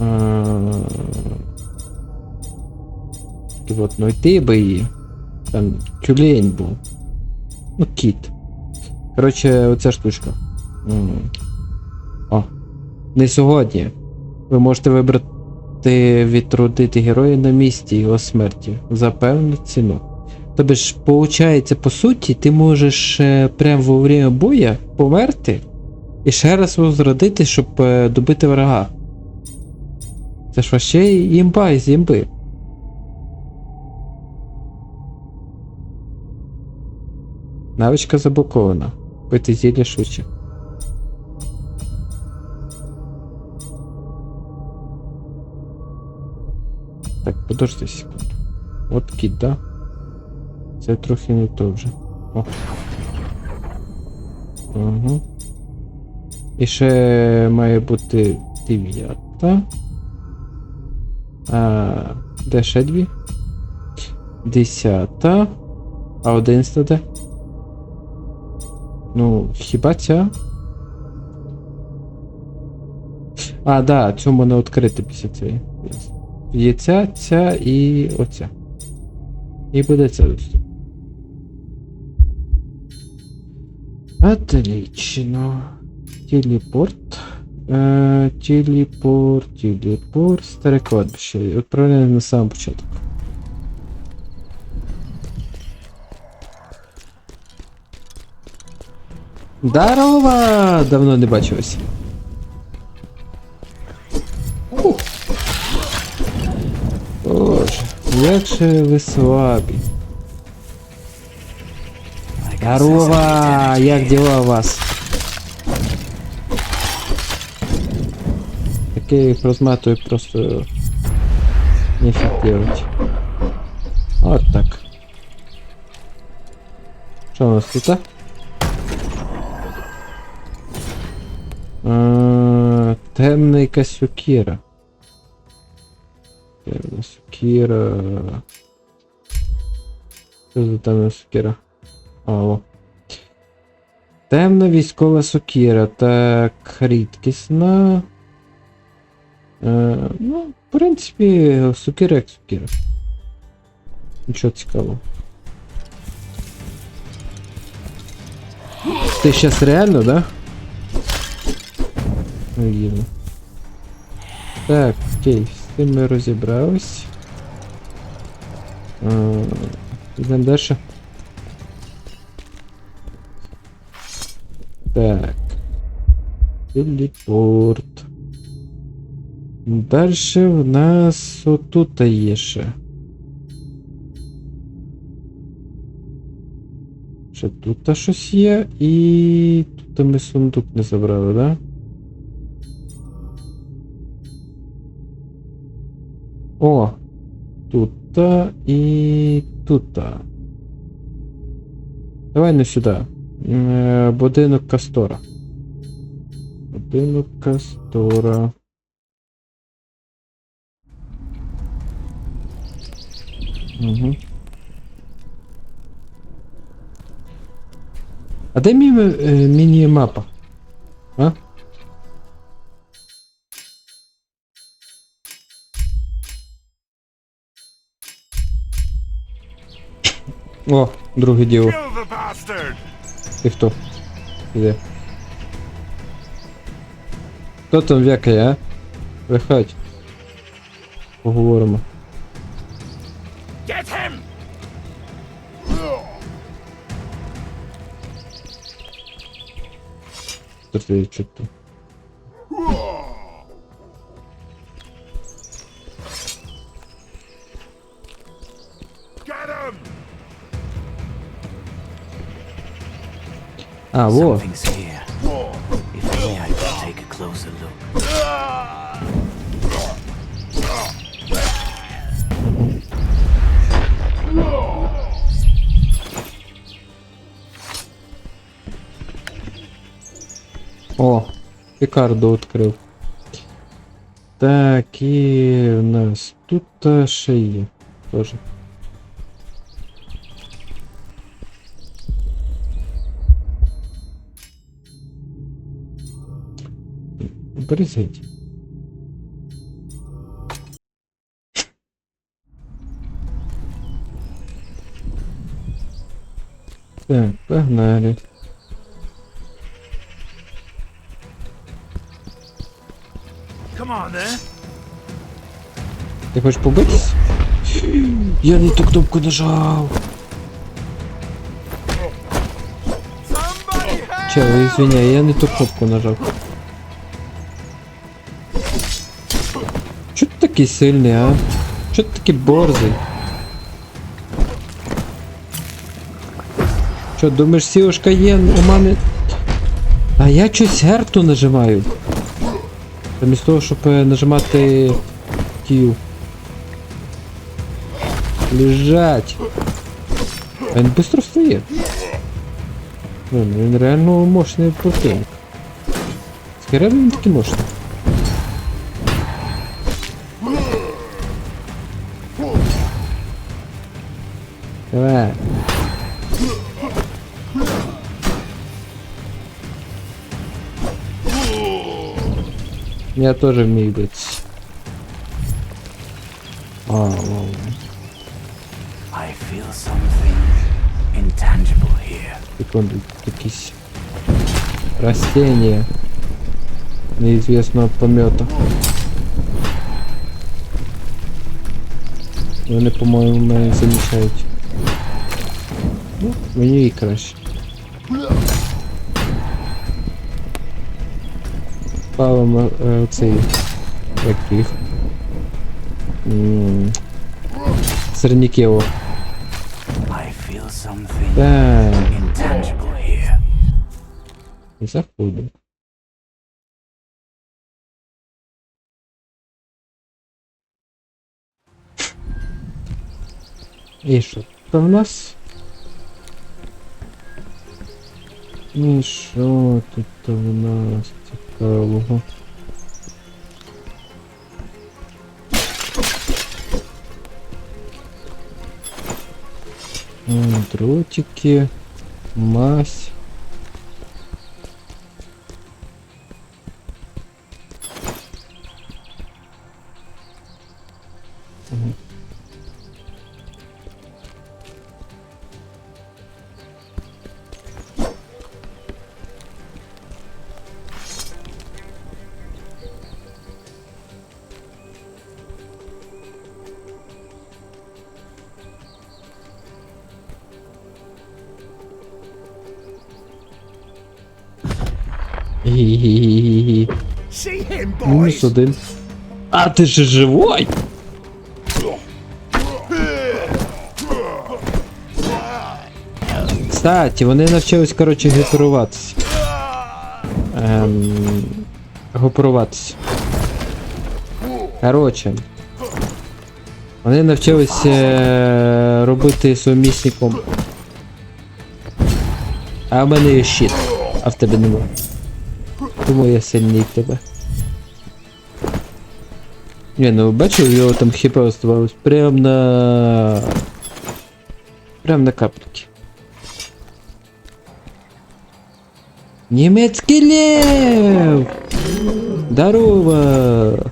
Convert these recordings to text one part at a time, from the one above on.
А, І от, ну йти би її. Там тюлень був. Ну, кіт. Коротше, оця штучка. О. Не сьогодні. Ви можете вибрати відродити героя на місці його смерті за певну ціну. Тобто ж, получається, по суті, ти можеш е, прямо во время боя померти і ще раз возродити, щоб е, добити врага. Це ж вообще імба із імби. Навичка заблокована. Пити зілля швидше. Так, подожди секунду. От кіт, да? Це трохи не то вже. О. Угу. І ще має бути дев'ята. А, де ще дві? Десята. А одинадцята де? Ну, хіба ця? А, да, цю можна відкрити після цієї. Є ця, ця і оця. І буде ця ось. Отлично. Телепорт. Е, телепорт, телепорт. Старе кладбище. Відправляємо на сам початок. Здорово! Давно не бачились. Ух. Боже, як же ви слабі. Здорово! Як дела у вас? Таке їх розматую просто нефиг делать. Вот так. Що у нас тут? а? А, Темна якась сукіра. Темна сукіра. Що за темна сукіра? А, о. Темна військова сукіра. Так, рідкісна. Е, ну, в принципі, сукіра як сукіра. Нічого цікавого. Ти щас реально, да? Наївно. Так, окей, з цим ми розібрались. Йдемо далі. Так. Телепорт. Дальше в нас отут є ще. Ще тут щось є, і тут ми сундук не забрали, да? О! Тут і тут. Давай не сюди. Е, Будинок Кастора. Будинок Кастора. Угу. А де мі е, міні-мапа? А? О, друге діло. Ти хто? Іде. Хто там вякає, а? Виходь. Поговоримо. Тут что-то. А, во. Пікардо открыл. Так, и у нас тут ще є теж. Присядь. Так, погнали. Then. Ти хочеш побитись? Я не ту кнопку нажав. Чел, извиняй, я не ту кнопку нажав. Чо ти такий сильний, а? Чо ти такий борзий? Що, думаєш, сівушка є у мене? А я щось герту нажимаю. Замість того, щоб е, нажимати Q. Лежать. А він швидко встає. Блин, він реально мощний противник. Скорее він такий мощний. Давай. Я тоже вмію битися. А, вау. I feel something intangible here. Секунду, якісь растения неизвестного помета. Вони, по-моєму, мене замічають. Ну, мені і краще. Палимо е, цей. Як їх. М, Сирнікево. I feel something Так, intangible here. заходимо. І що це в нас? І що тут в нас М, Дротики, мазь. Гі-гі-гі-гі-гі. Мінус один. А ти ж живой? Кстати, вони навчились, коротше, гіпіруватися. Ем, групіруватися. Коротше. Вони навчились е, робити сумісником. А в мене є щит, а в тебе нема. Тому я сильний тебе. Не, ну бачив, його там хп оставалось прям на. Прям на капліки. Немецкий лев! Здорово!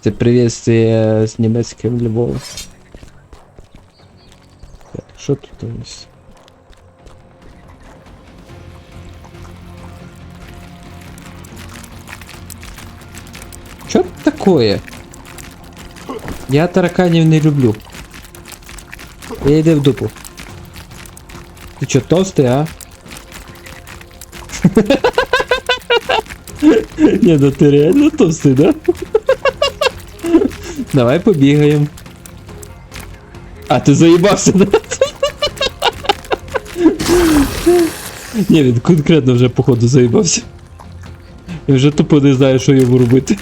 Це приветствие з німецьким львом. Що тут у нас? Такое? Я тараканів не люблю. Я йди в дупу. Ти чо, толстий, а? Не, ну ти реально толстий, да? Давай побігаємо. А, ти заїбався, да? Ні, він конкретно вже походу заїбався. І вже тупо не знає, що йому робити.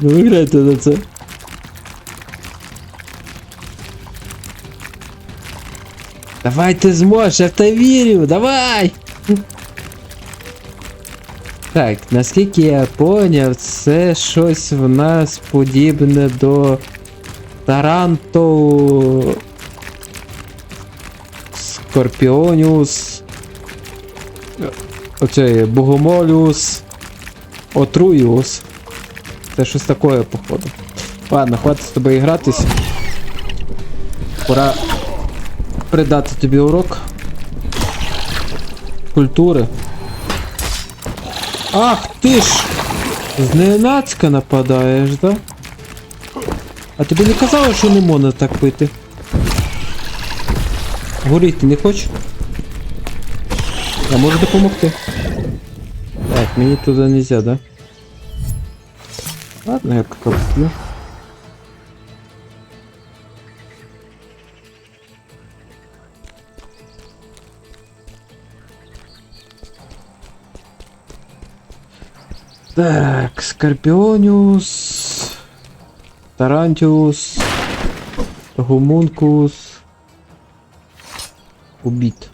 Ну ви гляньте на це. Давай ти зможеш, я в тебе вірю, давай! Так, наскільки я поняв, це щось в нас подібне до Таранто Скорпіоніус. Оцей Богомоліус. Отруїус. Це щось таке, походу. Ладно, хватить з тобою гратись. пора придати тобі урок. Культури. Ах ти ж! Зненацька нападаєш, да? А тобі не казали, що не можна так пити? Горіти не хочеш? Я можу допомогти. Так, мені туди нельзя, да? Ладно, я пока попью. Так, Скорпіоніус, Тарантіус, Гумункус, Убит.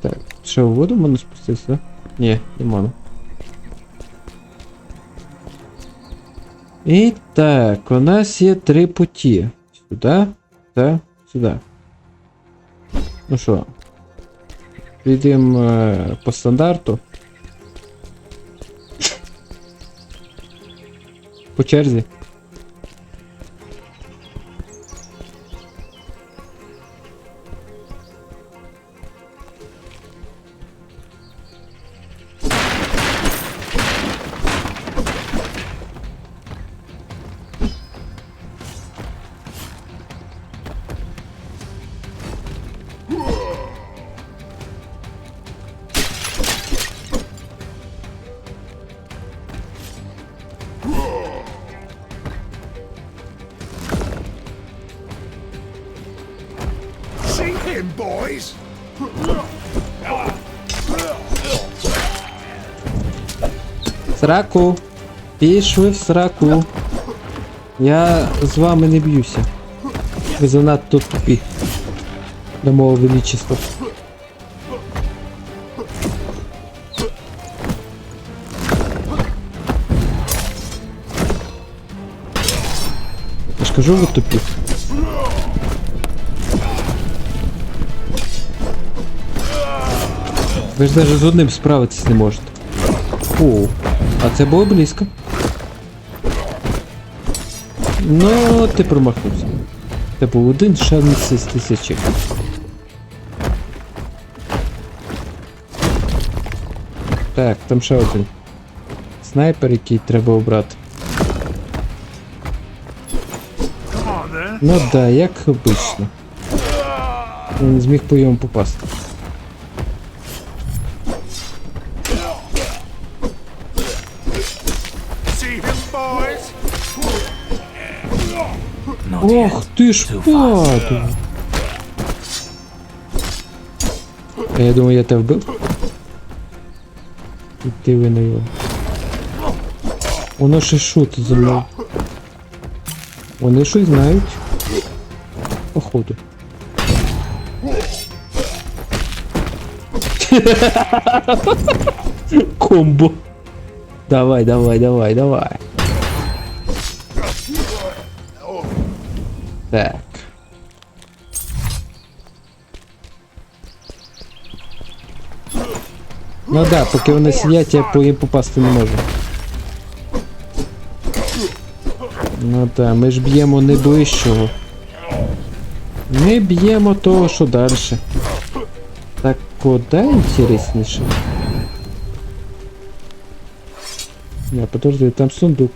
Так, в воду можна спуститися, да? Ні, не можна. І так, у нас є три путі. Сюди, та, сюди. Ну що, підемо е, по стандарту. По черзі. See him, boys? Сраку. Пішли в сраку. Я з вами не б'юся. Ви занадто тупі. До мого величества. Я ж кажу, ви. Ж навіть з одним справитись не можете. О, а це було близько. Ну, ти промахнувся. Це був один шанс із тисячі. Так, там ще один. Снайпер, який треба обрати. Ну да, як обично. Він не зміг по йому попасти. Ох ти ж паду. А я думаю, я тебе вбив. І ти ви на його. Воно ще шутить за мною. Вони щось знають. Походу. Комбо. Давай, давай, давай, давай. Так. Ну да, поки вони сидять, я по їм попасти не можу. Ну да, ми ж б'ємо не ближчого. Ми б'ємо того, що далі. Так куди інтересніше? Не, подожди, там сундук.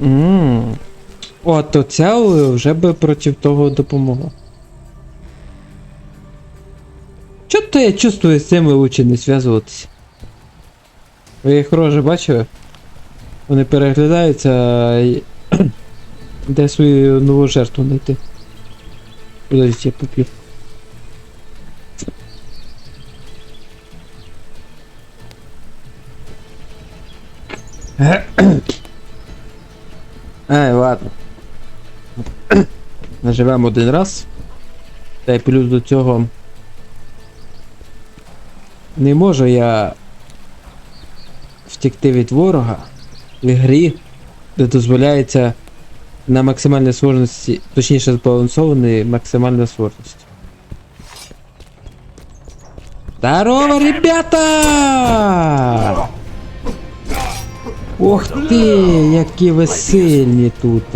Ммм. От оця вже би проти того допомогла. Чо то я чувствую, з цими лучше не зв'язуватися. Ви їх рожи бачили? Вони переглядаються і... де свою нову жертву знайти. Подождіть, я поп'ю. Ай, ладно. Наживемо один раз. Та й плюс до цього. Не можу я втекти від ворога в грі, де дозволяється на максимальній сложності, точніше збалансованій максимальна сложність. Здорово, ребята! Ох ти, які ви сильні тут.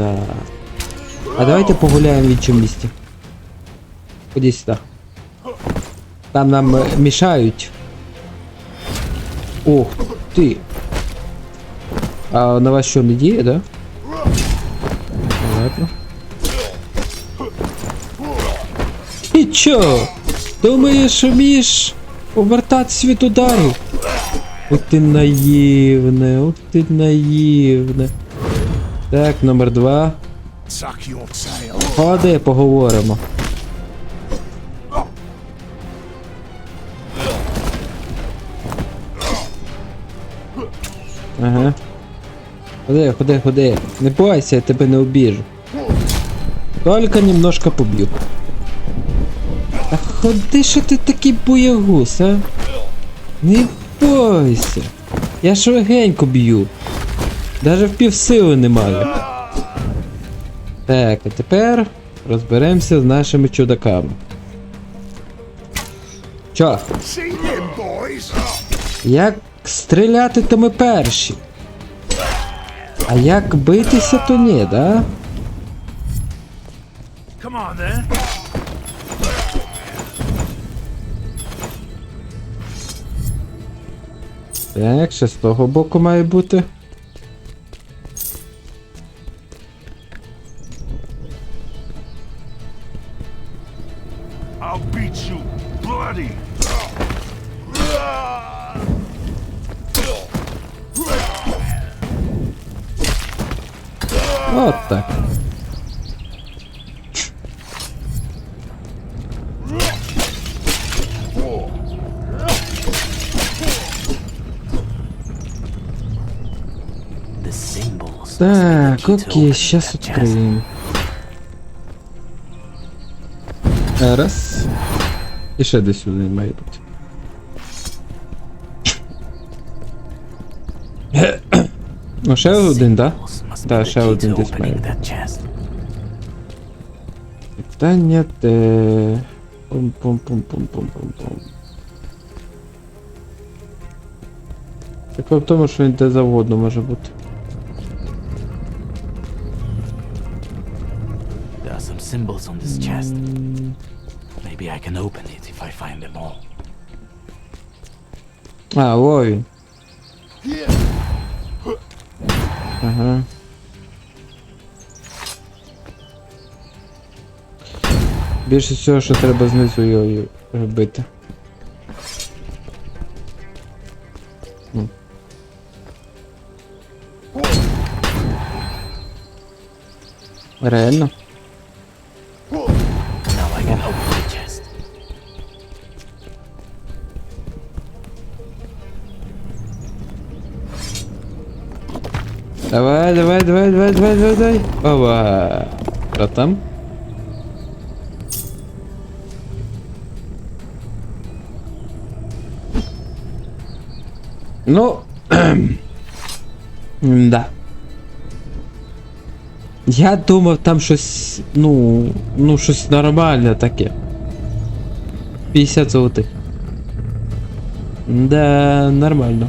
А давайте погуляємо в іншому місті. Ході сюди. Там нам е, мішають. Ох ти. А на вас не діє, да? Ладно. І чо? Думаєш, вмієш повертатись від удару? Ох ти наївне, ох ти наївне. Так, номер два. Ходи, поговоримо. Ага. Ходи, ходи, ходи. Не бойся, я тебе не обіжу. Только немножко поб'ю. Та ходи, що ти такий боягуз, а? Не бойся. Я ж легенько б'ю. Даже в півсили не маю. Так, а тепер розберемося з нашими чудаками. Чо? Як стріляти, то ми перші. А як битися, то ні, да? Так, ще з того боку має бути. I'll beat you bloody. От так. Так, окей, сейчас відкриємо. Раз. І ще десь сюди має бути. Ну, ще один, да? Symbols must be Да, the ще key один to десь opening має. that chest. Питання де. Пум-пум-пум-пум-пум-пум-пум. Таке в тому, що він де завгодно може бути. There are some symbols on this chest. Maybe I can open it if I find them all. А, о він. Ага. Більше всього, що треба знизу його робити. Реально? Давай, давай, давай, давай, давай, давай, давай. Ова. Що там? Ну. да. Я думав там щось. Ну. Ну, щось нормальне таке. 50 золотих. Да, нормально.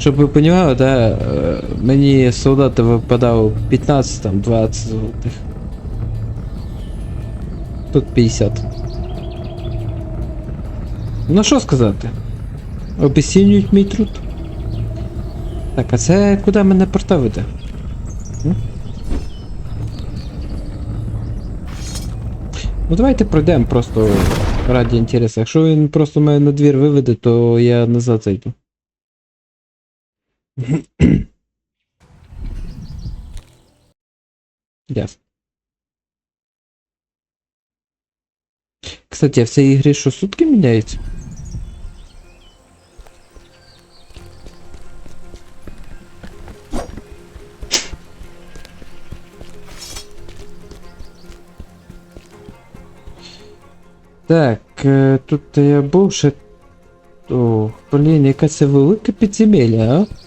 Щоб ви розуміли, да, е, мені солдати випадало 15, там 20 золотих. Тут 50. Ну що сказати? Обесцінюють мій труд. Так, а це куди мене порта веде? Ну давайте пройдемо просто раді інтересу. Якщо він просто мене на двір виведе, то я назад зайду. Ясно. Кстати, а в цій ігрі що сутки міняються? Так, е, тут я був ще. О, блін, яка це велика підземелля, а?